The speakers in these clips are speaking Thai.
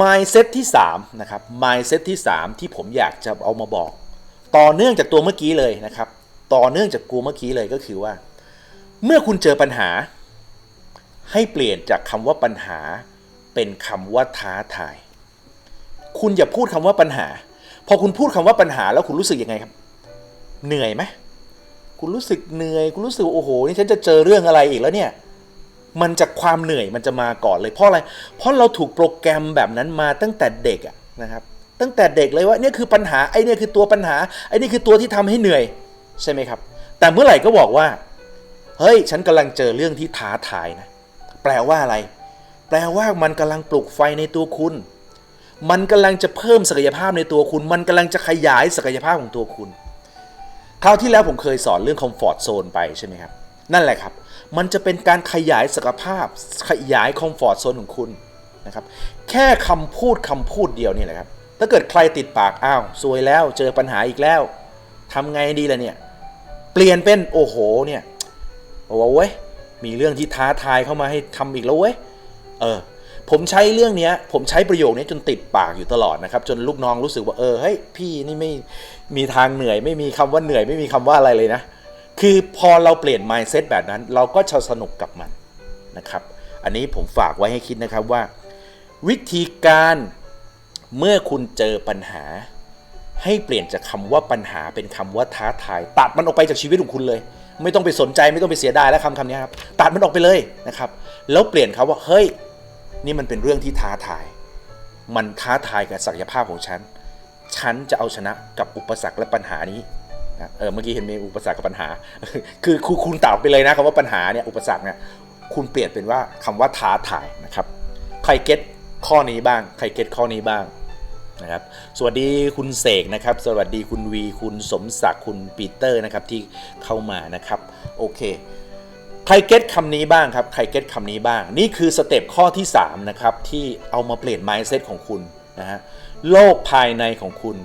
mindset ที่3นะครับ mindset ที่ 3 ที่ผมอยากจะเอามาบอก ต่อเนื่องจากตัวเมื่อกี้เลยนะครับ ต่อเนื่องจากกูเมื่อกี้เลยก็คือว่า เมื่อคุณเจอปัญหา ให้เปลี่ยนจากคำว่าปัญหา เป็นคำว่าท้าทาย คุณอย่าพูดคำว่าปัญหา พอคุณพูดคำว่าปัญหาแล้วคุณรู้สึกยังไงครับ เหนื่อยไหมคุณรู้สึกเหนื่อย คุณรู้สึกโอ้โหนี่ฉันจะเจอเรื่องอะไรอีกแล้วเนี่ย มันจากความเหนื่อยมันจะมาก่อนเลยเพราะอะไร เพราะเราถูกโปรแกรมแบบนั้นมาตั้งแต่เด็กนะครับ ตั้งแต่เด็กเลยว่าเนี่ยคือปัญหาไอ้นี่คือตัวปัญหาไอ้นี่คือตัวที่ทำให้เหนื่อยใช่ไหมครับ แต่เมื่อไหร่ก็บอกว่า เฮ้ย ฉันกำลังเจอเรื่องที่ท้าทายนะ แปลว่าอะไร แปลว่ามันกำลังปลุกไฟในตัวคุณ มันกำลังจะเพิ่มศักยภาพในตัวคุณ มันกำลังจะขยายศักยภาพของตัวคุณ คราวที่แล้วผมเคยสอนเรื่องคอมฟอร์ z โซนไปใช่ไหมครับ นั่นแหละครับ มันจะเป็นการขยายศักยภาพ ขยายคอมฟอร์ z โซนของคุณนะครับ แค่คำพูดคำพูดเดียวนี่แหละครับ ถ้าเกิดใครติดปาก อ้าวซวยแล้ว เจอปัญหาอีกแล้วทำไงดีล่ะเนี่ย เปลี่ยนเป็นโอ้โหเนี่ย โอ้โหเว้ย มีเรื่องที่ท้าทายเข้ามาให้ทำอีกแล้วเว้ย เออ ผมใช้เรื่องเนี้ยผมใช้ประโยคนี้จนติดปากอยู่ตลอดนะครับ จนลูกน้องรู้สึกว่าเออ เฮ้ย พี่นี่ไม่มีทางเหนื่อย ไม่มีคำว่าเหนื่อย ไม่มีคำว่าอะไรเลยนะ คือพอเราเปลี่ยน mindset แบบนั้น เราก็จะสนุกกับมันนะครับ อันนี้ผมฝากไว้ให้คิดนะครับว่า วิธีการเมื่อคุณเจอปัญหา ให้เปลี่ยนจากคำว่าปัญหาเป็นคำว่าท้าทาย ตัดมันออกไปจากชีวิตของคุณเลย ไม่ต้องไปสนใจไม่ต้องไปเสียดายแล้วคำคำนี้ครับตัดมันออกไปเลยนะครับแล้วเปลี่ยนคาว่าเฮ้ยนี่มันเป็นเรื่องที่ท้าทาย มันท้าทายกับศักยภาพของฉัน ฉันจะเอาชนะกับอุปสรรคและปัญหานี้ เออเมื่อกี้เห็นมีอุปสรรคกับปัญหา คือคุณตัดไปเลยนะคำว่าปัญหาเนี่ยอุปสรรคเนี่ยคุณเปลี่ยนเป็นว่าคำว่าท้าทายนะครับ ใครเก็ตข้อนี้บ้าง ใครเก็ตข้อนี้บ้างนะครับ สวัสดีคุณเสกนะครับ สวัสดีคุณวีคุณสมศักดิ์คุณปีเตอร์นะครับที่เข้ามานะครับ โอเค ใครเก็ตคำนี้บ้างครับ ใครเก็ตคำนี้บ้าง นี่คือสเต็ปข้อที่3นะครับที่เอามาเปลี่ยน mindset ของคุณนะฮะ โลกภายในของคุณ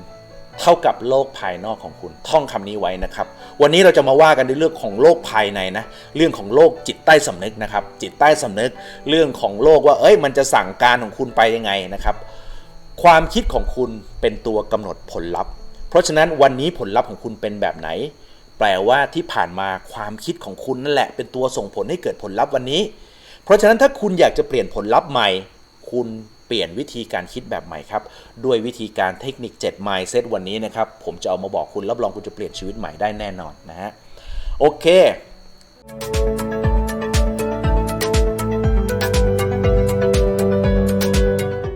เท่ากับโลกภายนอกของคุณ ท่องคำนี้ไว้นะครับ วันนี้เราจะมาว่ากันในเรื่องของโลกภายในนะ เรื่องของโลกจิตใต้สำนึกนะครับ จิตใต้สำนึก เรื่องของโลกว่า เอ้ย มันจะสั่งการของคุณไปยังไงนะครับ ความคิดของคุณเป็นตัวกำหนดผลลัพธ์ เพราะฉะนั้นวันนี้ผลลัพธ์ของคุณเป็นแบบไหน แปลว่าที่ผ่านมาความคิดของคุณนั่นแหละ เป็นตัวส่งผลให้เกิดผลลัพธ์วันนี้ เพราะฉะนั้นถ้าคุณอยากจะเปลี่ยนผลลัพธ์ใหม่ คุณ เปลี่ยนวิธีการคิดแบบใหม่ครับ ด้วยวิธีการเทคนิค 7 mindset วันนี้นะครับ ผมจะเอามาบอกคุณรับรองคุณจะเปลี่ยนชีวิตใหม่ได้แน่นอนนะฮะ โอเค